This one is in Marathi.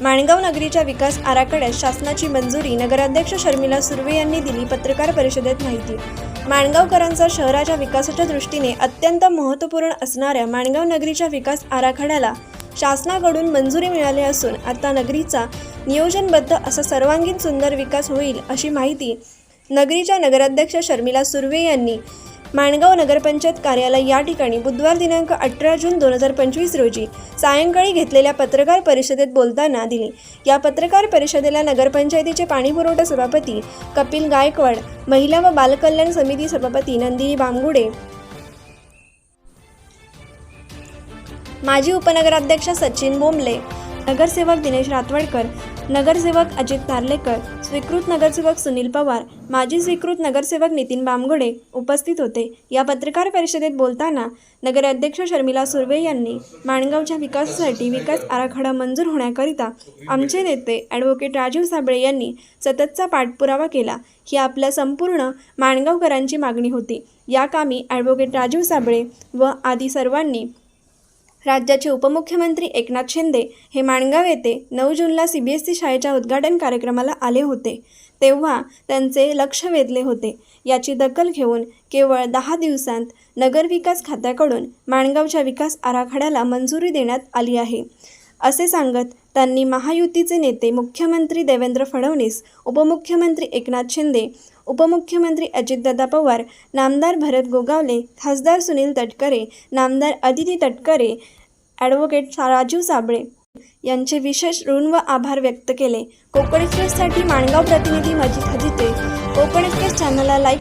माणगाव नगरीच्या विकास आराखड्यात शासनाची मंजुरी नगराध्यक्ष शर्मिला सुर्वे यांनी दिली पत्रकार परिषदेत माहिती. माणगावकरांचा शहराच्या विकासाच्या दृष्टीने अत्यंत महत्त्वपूर्ण असणाऱ्या माणगाव नगरीच्या विकास आराखड्याला शासनाकडून मंजुरी मिळाली असून आता नगरीचा नियोजनबद्ध असा सर्वांगीण सुंदर विकास होईल अशी माहिती नगरीच्या नगराध्यक्ष शर्मिला सुर्वे यांनी माणगाव नगरपंचायत कार्यालय या ठिकाणी बुधवार दिनांक अठरा जून दोन हजार पंचवीस रोजी सायंकाळी घेतलेल्या पत्रकार परिषदेत बोलताना दिली. या पत्रकार परिषदेला नगरपंचायतीचे पाणीपुरवठा सभापती कपिल गायकवाड महिला व बालकल्याण समिती सभापती नंदिनी बामगुडे. माजी उपनगराध्यक्ष सचिन बोंबले नगरसेवक दिनेश रातवडकर नगरसेवक अजित नार्लेकर स्वीकृत नगरसेवक सुनील पवार माजी स्वीकृत नगरसेवक नितीन बामगोडे उपस्थित होते. या पत्रकार परिषदेत बोलताना नगराध्यक्ष शर्मिला सुर्वे यांनी माणगावच्या विकासासाठी विकास आराखडा मंजूर होण्याकरिता आमचे नेते ॲडव्होकेट राजीव साबळे यांनी सततचा पाठपुरावा केला. ही आपल्या संपूर्ण माणगावकरांची मागणी होती. या कामी ॲडव्होकेट राजीव साबळे व आदी सर्वांनी राज्याचे उपमुख्यमंत्री एकनाथ शिंदे हे माणगाव येथे नऊ जूनला सी बी एस सी शाळेच्या उद्घाटन कार्यक्रमाला आले होते. तेव्हा त्यांचे लक्ष वेधले होते. याची दखल घेऊन केवळ दहा दिवसांत नगरविकास खात्याकडून माणगावच्या विकास आराखड्याला मंजुरी देण्यात आली आहे. असे सांगत त्यांनी महायुतीचे नेते मुख्यमंत्री देवेंद्र फडणवीस उपमुख्यमंत्री एकनाथ शिंदे उपमुख्यमंत्री अजितदादा पवार नामदार भरत गोगावले खासदार सुनील तटकरे नामदार अदिती तटकरे ॲडव्होकेट राजीव साबळे यांचे विशेष ऋण व आभार व्यक्त केले. कोकण एक्सप्रेससाठी माणगाव प्रतिनिधी मजिद हजिते. कोकण एक्सप्रेस चॅनलला लाईक